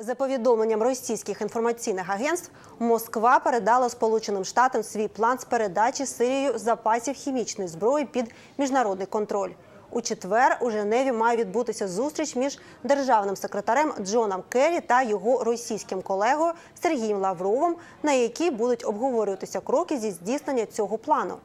За повідомленням російських інформаційних агентств, Москва передала Сполученим Штатам свій план з передачі Сирією запасів хімічної зброї під міжнародний контроль. У четвер у Женеві має відбутися зустріч між державним секретарем Джоном Керрі та його російським колегою Сергієм Лавровим, на якій будуть обговорюватися кроки зі здійснення цього плану.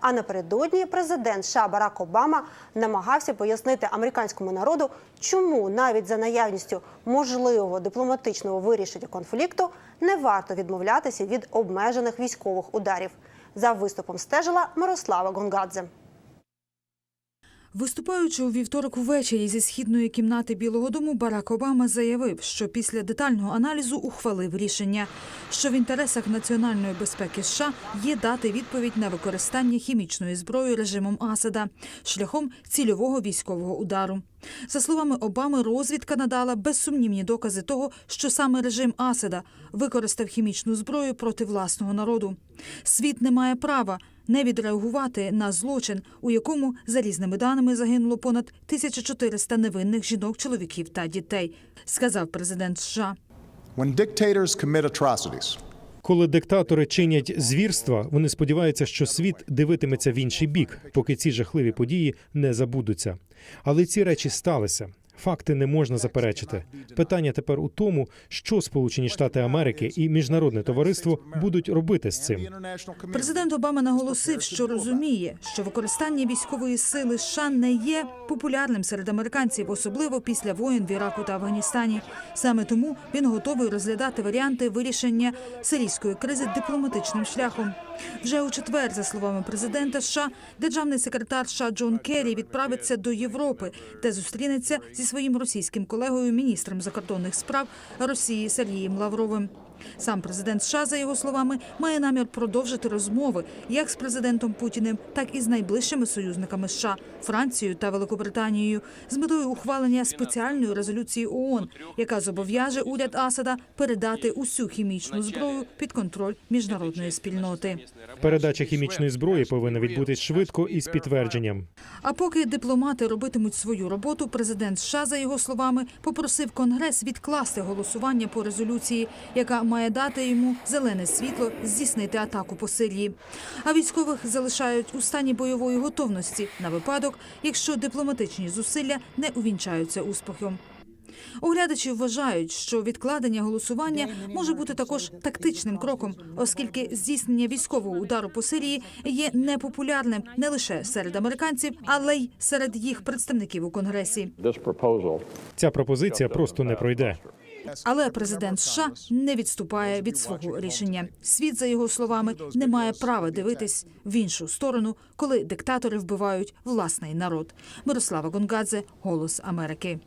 А напередодні президент США Барак Обама намагався пояснити американському народу, чому навіть за наявністю можливого дипломатичного вирішення конфлікту не варто відмовлятися від обмежених військових ударів. За виступом стежила Мирослава Гонгадзе. Виступаючи у вівторок увечері зі східної кімнати Білого Дому, Барак Обама заявив, що після детального аналізу ухвалив рішення, що в інтересах національної безпеки США є дати відповідь на використання хімічної зброї режимом Асада шляхом цільового військового удару. За словами Обами, розвідка надала безсумнівні докази того, що саме режим Асада використав хімічну зброю проти власного народу. Світ не має права не відреагувати на злочин, у якому за різними даними загинуло понад 1400 невинних жінок, чоловіків та дітей, сказав президент США. When dictators commit atrocities, Коли диктатори чинять звірства, вони сподіваються, що світ дивитиметься в інший бік, поки ці жахливі події не забудуться. Але ці речі сталися. Факти не можна заперечити. Питання тепер у тому, що Сполучені Штати Америки і міжнародне товариство будуть робити з цим. Президент Обама наголосив, що розуміє, що використання військової сили США не є популярним серед американців, особливо після воєн в Іраку та Афганістані. Саме тому він готовий розглядати варіанти вирішення сирійської кризи дипломатичним шляхом. Вже у четвер, за словами президента США, державний секретар США Джон Керрі відправиться до Європи, де зустрінеться зі своїм російським колегою, міністром закордонних справ Росії Сергієм Лавровим. Сам президент США, за його словами, має намір продовжити розмови як з президентом Путіним, так і з найближчими союзниками США Францією та Великобританією з метою ухвалення спеціальної резолюції ООН, яка зобов'яже уряд Асада передати усю хімічну зброю під контроль міжнародної спільноти. Передача хімічної зброї повинна відбутись швидко і з підтвердженням. А поки дипломати робитимуть свою роботу, президент США, за його словами, попросив Конгрес відкласти голосування по резолюції, яка має дати йому зелене світло здійснити атаку по Сирії. А військових залишають у стані бойової готовності на випадок, якщо дипломатичні зусилля не увінчаються успіхом. Оглядачі вважають, що відкладення голосування може бути також тактичним кроком, оскільки здійснення військового удару по Сирії є непопулярним не лише серед американців, але й серед їх представників у конгресі. Ця пропозиція просто не пройде. Але президент США не відступає від свого рішення. Світ, за його словами, не має права дивитись в іншу сторону, коли диктатори вбивають власний народ. Мирослава Гонгадзе, Голос Америки.